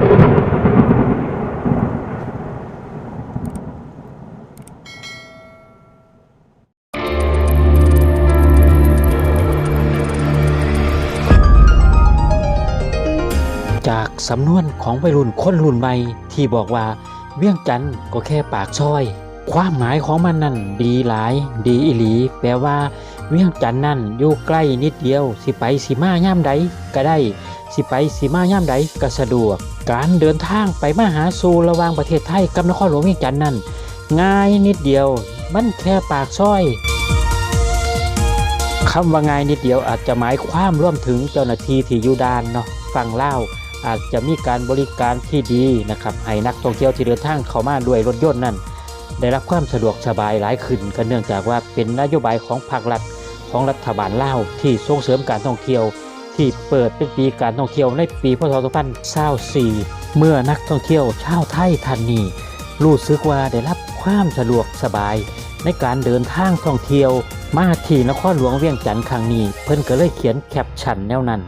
จากสำนวนของวัยรุ่นคนรุ่นใหม่ที่บอกว่าเวียงจันทน์ก็แค่ปากซอย ความหมายของมันนั่นดีหลาย ดีอีหลี แปลว่า เวียงจันนั่นอยู่ใกล้นิดเดียว สิไปสิมาย่ามใดก็ได้ สิไปสิมาย่ามใดก็สะดวก การเดินทางไปมาหาสู่ระหว่างประเทศไทยกับนครหลวงเวียงจันนั่นง่ายนิดเดียว มันแค่ปากซอยคำว่าง่ายนิดเดียวอาจจะหมายความร่วมถึงเจ้าหน้าที่ที่อยู่ด้านเนาะฝั่งลาอาจจะมีการบริการที่ดีนะครับให้นักท่องเที่ยวที่เดินทางเข้ามาด้วยรถยนต์นั่นได้รับความสะดวกสบายหลายขึ้นก็เนื่องจากว่าเป็นนโยบายของภาครัฐ ของรัฐบาลลาวที่ส่งเสริมการท่องเที่ยว ที่เปิดเป็นปีการท่องเที่ยวในปีพศ2024เมื่อนักท่องเที่ยวชาวไทยท่านนี้รู้สึกว่าได้รับความสะดวกสบาย ในการเดินทางท่องเที่ยว มาที่นครหลวงเวียงจันทร์ครั้งนี้ เพิ่นก็เลยเขียนแคปชั่นแนวนั้น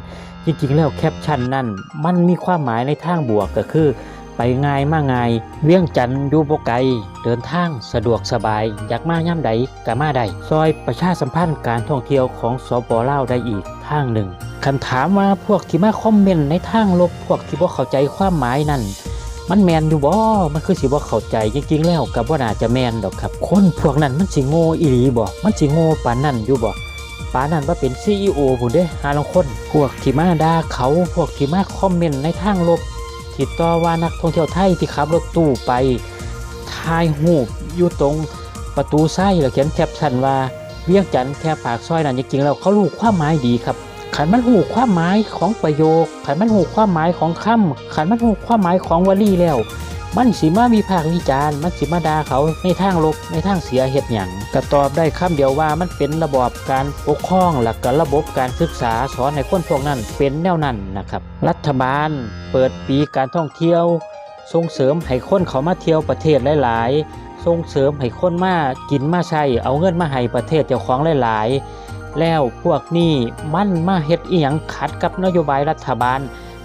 จริงๆ แล้วแคปชั่นนั้นมันมีความหมายในทางบวกก็คือ ไปง่ายมาง่าย เวียงจันทร์อยู่บ่ไกล เดินทางสะดวกสบาย อยากมาย่ำใดก็มาได้ซอยประชาสัมพันธ์การท่องเที่ยวของสปลาวได้อีกทางหนึ่งคำถามว่าพวกที่มาคอมเมนต์ในทางลบพวกที่บ่เข้าใจความหมายนั้นมันแมนอยู่บ่ มันคือสิบ่เข้าใจจริงๆ แล้วกับว่าน่าจะแมนดอกครับ คนพวกนั้นมันสิโง่อีหลีบ่ มันสิโง่ปานนั้นอยู่บ่ปานนั้นว่าเป็น CEO ผู้เด้หาลางคน พวกที่มาด่าเขา พวกที่มาคอมเมนต์ในทางลบ ทิศต่อว่านักท่องเที่ยวไทยที่ขับรถตู้ไปถ่ายหูปอยู่ตรงประตูไส้แล้วเขียนแคปชั่นว่าเวียงจันทร์แค่ปากซอยนั้นจริงๆแล้วเขารู้ความหมายดีครับขันมันหูความหมายของประโยคขันมันหูความหมายของคำขันมันหูความหมายของวลีแล้ว มันสิมามีภาควิจารณ์มันสิมาด่าเขาในทางลบในทางเสียเหตุหยังก็ตอบได้คำเดียวว่ามันเป็นระบอบการปกครองหลักการระบบการศึกษาสอนให้คนพวกนั้นเป็นแนวนั้นนะครับ รัฐบาลเปิดปีการท่องเที่ยว ส่งเสริมให้คนเขามาเที่ยวประเทศหลาย ๆ ส่งเสริมให้คนมากินมาใช้เอาเงินมาให้ประเทศเจ้าของหลาย ๆ แล้วพวกนี้มันมาเฮ็ดอีหยังขัดกับนโยบายรัฐบาล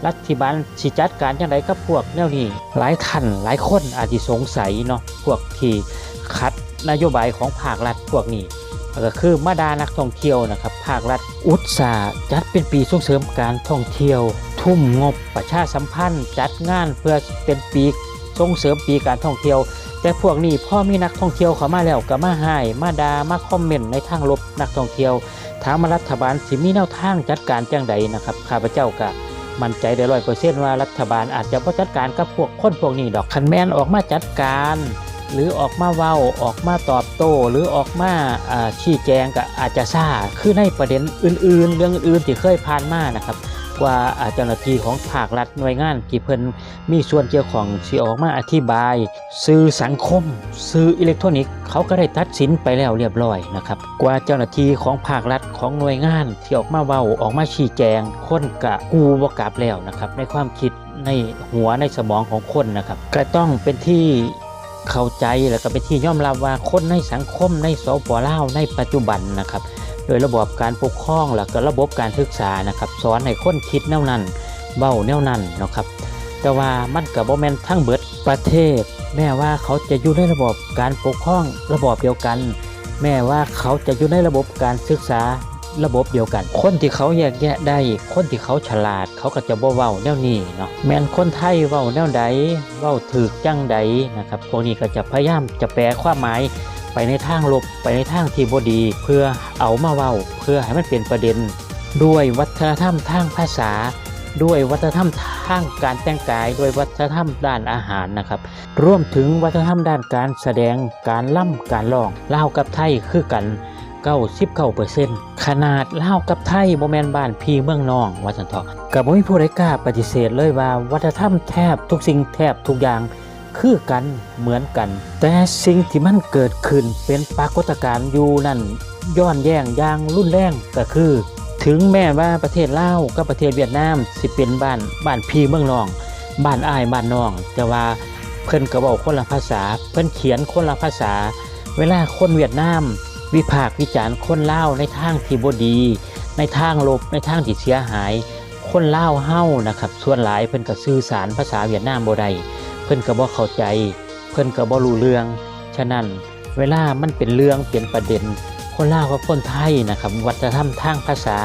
รัฐบาลสิจัดการจังไดกับพวกแนวนี้หลายท่านหลายคนอาจจะสงสัยเนาะพวกที่ขัดนโยบายของภาครัฐพวกนี้ก็คือมาดานักท่องเที่ยวนะครับ ภาครัฐอุตสาหจัดเป็นปีส่งเสริมการท่องเที่ยว ทุ่มงบประชาสัมพันธ์ จัดงานเพื่อเป็นปีส่งเสริมปีการท่องเที่ยว แต่พวกนี้พ่อมีนักท่องเที่ยวเข้ามาแล้วก็มาให้มาดามาคอมเมนต์ในทางลบนักท่องเที่ยว ถามรัฐบาลสิมีแนวทางจัดการจังใดนะครับข้าพเจ้าก็ มั่นใจได้ร้อยเปอร์เซ็นต์ว่ารัฐบาลอาจจะบ่จัดการกับพวกคนพวกนี้ดอกคันแมนออกมาจัดการ หรือออกมาเว้าออกมาตอบโต้ หรือออกมาชี้แจงก็อาจจะซ่าคือในประเด็นอื่น ๆ เรื่องอื่นที่เคยผ่านมานะครับ ว่าเจ้าหน้าที่ของภาครัฐหน่วยงานที่เพิ่นมีส่วนเกี่ยวของสิออกมาอธิบาย สื่อสังคม สื่ออิเล็กทรอนิกส์เขาก็ได้ตัดสินไปแล้วเรียบร้อยนะครับกว่าเจ้าหน้าที่ของภาครัฐของหน่วยงาน ที่ออกมาเว้าออกมาชี้แจงคนกะกูบ่กลับแล้วนะครับในความคิดในหัวในสมองของคนนะครับก็ต้องเป็นที่เข้าใจแล้วก็เป็นที่ยอมรับว่าคนในสังคมในสปลาวในปัจจุบันนะครับ โดยระบบการปกครองและก็ระบบการศึกษานะครับสอนให้คนคิดแนวนั้นเบ้าแนวนั้นนะครับ แต่ว่ามันกับโมเมนทั้งเบิดประเทศ แม้ว่าเขาจะอยู่ในระบบการปกครองระบบเดียวกัน แม้ว่าเขาจะอยู่ในระบบการศึกษาระบบเดียวกัน คนที่เขาแยกแยะได้ คนที่เขาฉลาด เขาก็จะบ่เว้าแนวนี้เนาะ แม้นคนไทยเว้าแนวใด เว้าถือจังใดนะครับ พวกนี้ก็จะพยายามจะแปลความหมาย ไปในทางลบไปในทางที่บ่ดี เพื่อเอามาเว้า เพื่อให้มันเป็นประเด็น ด้วยวัฒนธรรมทางภาษา ด้วยวัฒนธรรมทางการแต่งกาย ด้วยวัฒนธรรมด้านอาหารนะครับรวมถึงวัฒนธรรมด้านการแสดงการล่ำการร้องลาวกับไทยคือกัน99%ขนาดลาวกับไทยบ่แมนบ้านพี่เมืองน้องว่าซั่นเถาะก็บ่มีผู้ใดกล้าปฏิเสธเลยว่าวัฒนธรรมแทบทุกสิ่งแทบทุกอย่าง คือกันเหมือนกัน แต่สิ่งที่มันเกิดขึ้นเป็นปรากฏการณ์อยู่นั่นย้อนแย่งอย่างรุนแรงก็คือ ถึงแม้ว่าประเทศลาวกับประเทศเวียดนามสิเป็นบ้านบ้านพี่เมืองน้อง บ้านอ้ายบ้านน้อง แต่ว่าเพิ่นก็เว้าคนละภาษา เพิ่นเขียนคนละภาษา เวลาคนเวียดนาม วิพากษ์วิจารณ์คนลาวในทางที่บ่ดี ในทางลบในทางที่เสียหาย คนลาวเฮานะครับ ส่วนหลายเพิ่นก็สื่อสารภาษาเวียดนามบ่ได้ เพิ่นก็บ่เข้าใจ เพิ่นก็บ่รู้เรื่อง ฉะนั้นเวลามันเป็นเรื่องเป็นประเด็น คนลาวกับคนไทยนะครับ วัฒนธรรมทางภาษา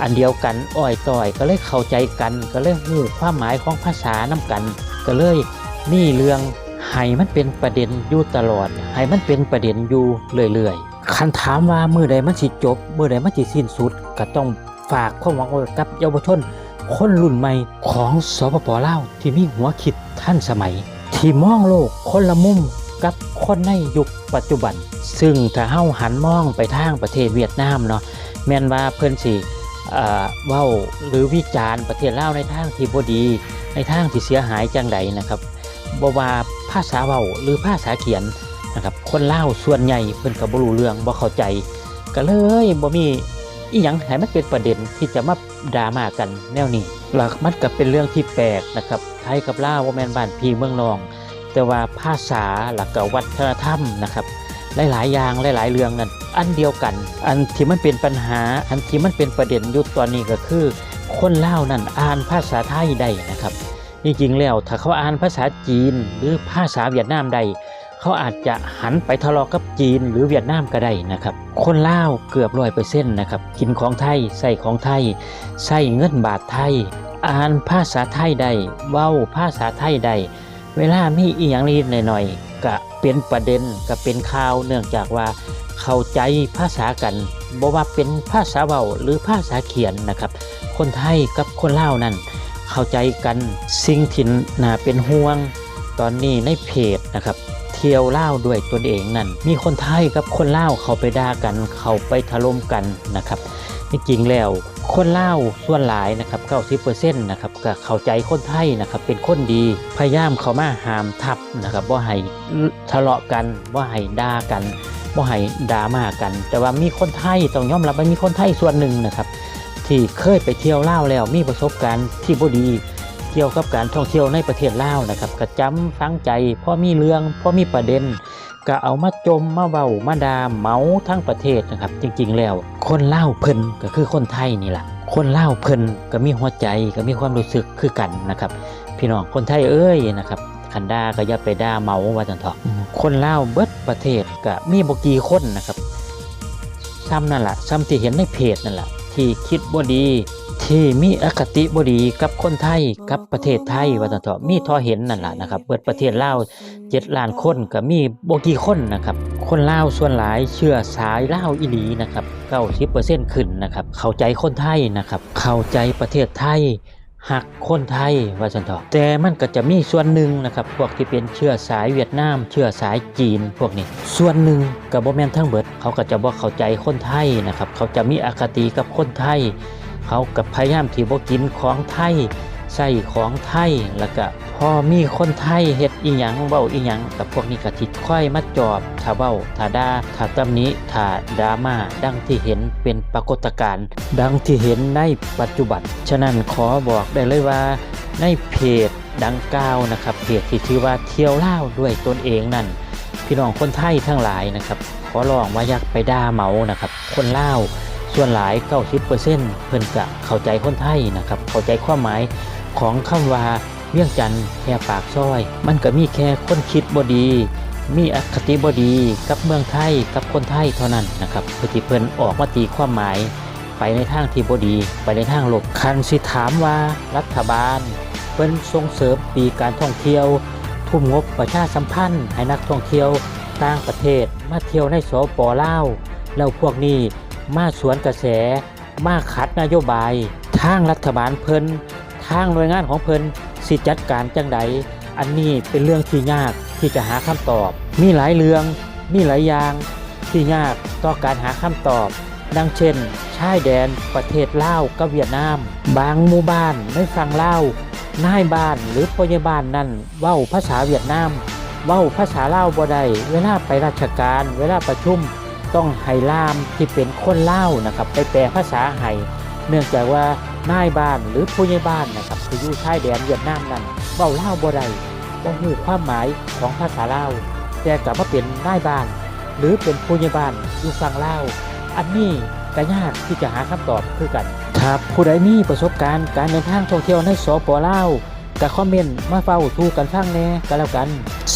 อันเดียวกันอ้อยต่อย ก็เลยเข้าใจกัน ก็เลยรู้ความหมายของภาษานํกัน ก็เลยมีเรื่องให้มันเป็นประเด็นอยู่ตลอดให้มันเป็นประเด็นอยู่เรื่อยๆคันถามว่ามื้อใดมันสิจบมื้อใดมันสิสิ้นสุดก็ต้องฝากความหวังไว้กับเยาวชน คนรุ่นใหม่ของสปปลาวที่มีหัวคิดทันสมัย ที่มองโลกคนละมุมกับคนในยุคปัจจุบัน ซึ่งถ้าเฮาหันมองไปทางประเทศเวียดนามเนาะแม่นว่าเพิ่นสิเอ่อเว้าหรือวิจารณ์ประเทศลาวในทางที่บ่ดี ในทางที่เสียหายจังใดนะครับบ่ว่าภาษาเว้าหรือภาษาเขียนนะครับคนลาวส่วนใหญ่เพิ่นก็บ่รู้เรื่องบ่เข้าใจ ก็เลยบ่มี อีหยังให้มันเป็นประเด็นที่จะมาดราม่ากันแนวนี้หลักมันก็เป็นเรื่องที่แปลกนะครับไทยกับลาวบ่แมนบ้านพีเมืองนอง แต่ว่าภาษาหลักกับวัฒนธรรมนะครับหลายๆอย่างหลาย ๆ เรื่องนั้นอันเดียวกัน อันที่มันเป็นปัญหา อันที่มันเป็นประเด็นยุคตอนนี้ก็คือ คนล่านั่นอ่านภาษาไทยได้นะครับจริงๆแล้วถ้าเขาอ่านภาษาจีนหรือภาษาเวียดนามได้ เขาอาจจะหันไปทะเลาะกับจีนหรือเวียดนามก็ได้นะครับ คนลาวเกือบร้อยเปอร์เซ็นต์นะครับ กินของไทยใส่ของไทยใส่เงินบาทไทย อ่านภาษาไทยได้เว้าภาษาไทยได้เวลามีอีหยังนิดหน่อยๆก็เป็นประเด็นก็เป็นข่าวเนื่องจากว่าเข้าใจภาษากันบ่ว่าเป็นภาษาเว้าหรือภาษาเขียนนะครับ คนไทยกับคนลาวนั่นเข้าใจกันสิ่งที่น่าเป็นห่วงตอนนี้ในเพจนะครับ เที่ยวเล่าด้วยตนเองนั่น มีคนไทยกับคนเล่าเขาไปด่ากัน เขาไปถล่มกันนะครับที่จริงแล้วคนเล่าส่วนหลายนะครับ90%นะครับก็เข้าใจคนไทยนะครับเป็นคนดีพยายามเขามาหามทับนะครับว่าให้ทะเลาะกันว่าให้ด่ากันว่าให้ดรามากัน แต่ว่ามีคนไทยต้องยอมรับว่ามีคนไทยส่วนหนึ่งนะครับที่เคยไปเที่ยวเล่าแล้วมีประสบการณ์ที่บ่ดี เกี่ยวกับการท่องเที่ยวในประเทศลาวนะครับก็จำฝังใจพอมีเรื่องพอมีประเด็นก็เอามาจมมาเว้ามาดาเมาทั้งประเทศนะครับ จริงๆแล้ว คนเล่าวเพิ่นก็คือคนไทยนี่แหละคนเล่าวเพิ่นก็มีหัวใจก็มีความรู้สึกคือกันนะครับ พี่น้องคนไทยเอ้ยนะครับคันดาก็อย่าไปด่าเมาว่าจังเถอะคนเล่าวเบิดประเทศก็มีบกี่คนนะครับซ้ำนั่นแหละซ้ำที่เห็นในเพจนั่นแหละที่คิดบ่าดี ที่มีอคติบดีกับคนไทยกับประเทศไทยว่าจังเถอะมีทอเห็นนั่นแหละนะครับเบิดประเทศลาวเจ็ดล้านคนก็มีบกี่คนนะครับ คนลาวส่วนหลายเชื่อสายลาวอีหลีนะครับ90%ขึ้นนะครับ เข้าใจคนไทยนะครับ เข้าใจประเทศไทยหักคนไทยว่าซั่นเถอแต่มันก็จะมีส่วนหนึ่งนะครับ พวกที่เป็นเชื้อสายเวียดนาม เชื้อสายจีนพวกนี้ ส่วนหนึ่งก็บ่แม่นทั้งเบิด เขาก็จะบ่เข้าใจคนไทยนะครับ เขาจะมีอคติกับคนไทย เขากับพยายามที่บ่กินของไทยใส่ของไทยแล้วก็พอมีคนไทยเฮ็ดอีหยังเว้าอีหยังกับพวกนี้ก็ทิดค่อยมาจอบถ้าเว้าถ้าด่าถ้าตำหนิถ้าดราม่าดังที่เห็นเป็นปรากฏการณ์ดังที่เห็นในปัจจุบัน ฉะนั้นขอบอกได้เลยว่าในเพจดังกล่าวนะครับเพจที่ชื่อว่าเที่ยวเล่าด้วยตนเองนั่น พี่น้องคนไทยทั้งหลายนะครับขอร้องว่าอยากไปด่าเมานะครับ คนเล่า ส่วนหลาย90%เพิ่นกะเข้าใจคนไทยนะครับ เข้าใจความหมายของคำว่าเวียงจันทน์แค่ปากซอย มันก็มีแค่คนคิดบ่ดี มีอคติบ่ดีกับเมืองไทยกับคนไทยเท่านั้นนะครับเพื่อที่เพิ่นออกมาตีความหมาย ไปในทางที่บ่ดี ไปในทางลบคันสิถามว่ารัฐบาล เพิ่นส่งเสริมปีการท่องเที่ยว ทุ่มงบประชาสัมพันธ์ให้นักท่องเที่ยวต่างประเทศมาเที่ยวในสปลาวแล้วพวกนี้ มาสวนกระแส มาขัดนโยบายทางรัฐบาลเพิ่นทางหน่วยงานของเพิ่นสิจัดการจังใดอันนี้เป็นเรื่องที่ยากที่จะหาคำตอบ มีหลายเรื่องมีหลายอย่างที่ยากต่อการหาคำตอบ ดังเช่นชายแดนประเทศลาวกับเวียดนาม บางหมู่บ้านในฝั่งลาวนายบ้านหรือพยาบาลนั่นเว้าภาษาเวียดนามเว้าภาษาลาวบ่ได้เวลาไปราชการ เวลาประชุม ต้องให้ล่ามที่เป็นคนลาวนะครับไปแปลภาษาให้เนื่องจากว่านายบ้านหรือผู้ใหญ่บ้านนะครับที่อยู่ชายแดนเวียดนามนั้นเว้าลาวบ่ได้บ่ฮู้ความหมายของภาษาลาวแต่กลับมาเป็นนายบ้าน หรือเป็นผู้ใหญ่บ้านอยู่ฝั่งลาวอันนี้ก็ยากที่จะหาคำตอบคือกันถ้าผู้ใดมีประสบการณ์การเดินทางท่องเที่ยวในสปลาวก็คอมเมนต์มาเฝ้าทูกันฟังแหน่ก็แล้วกัน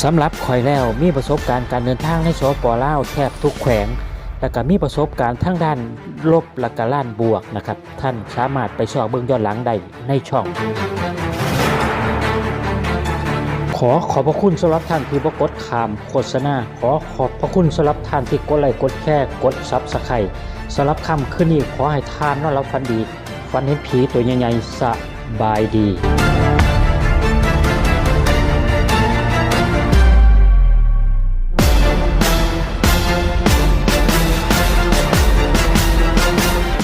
สำหรับข่อยแล้วมีประสบการณ์การเดินทางในสปลาวแทบทุกแขวง แล้วก็มีประสบการณ์ทั้งด้านลบและก็ด้านบวกนะครับ ท่านสามารถไปชอบเบิ่งย้อนหลังได้ในช่อง ขอขอบพระคุณสำหรับท่านที่บ่กดขามโฆษณาขอขอบพระคุณสำหรับท่านที่กดไลค์กดแชร์กดซับสไครต์สำหรับคำขึ้นนี้ขอให้ทานนอนรับฟันดีฟันเห็นผีตัวใหญ่ๆสบายดี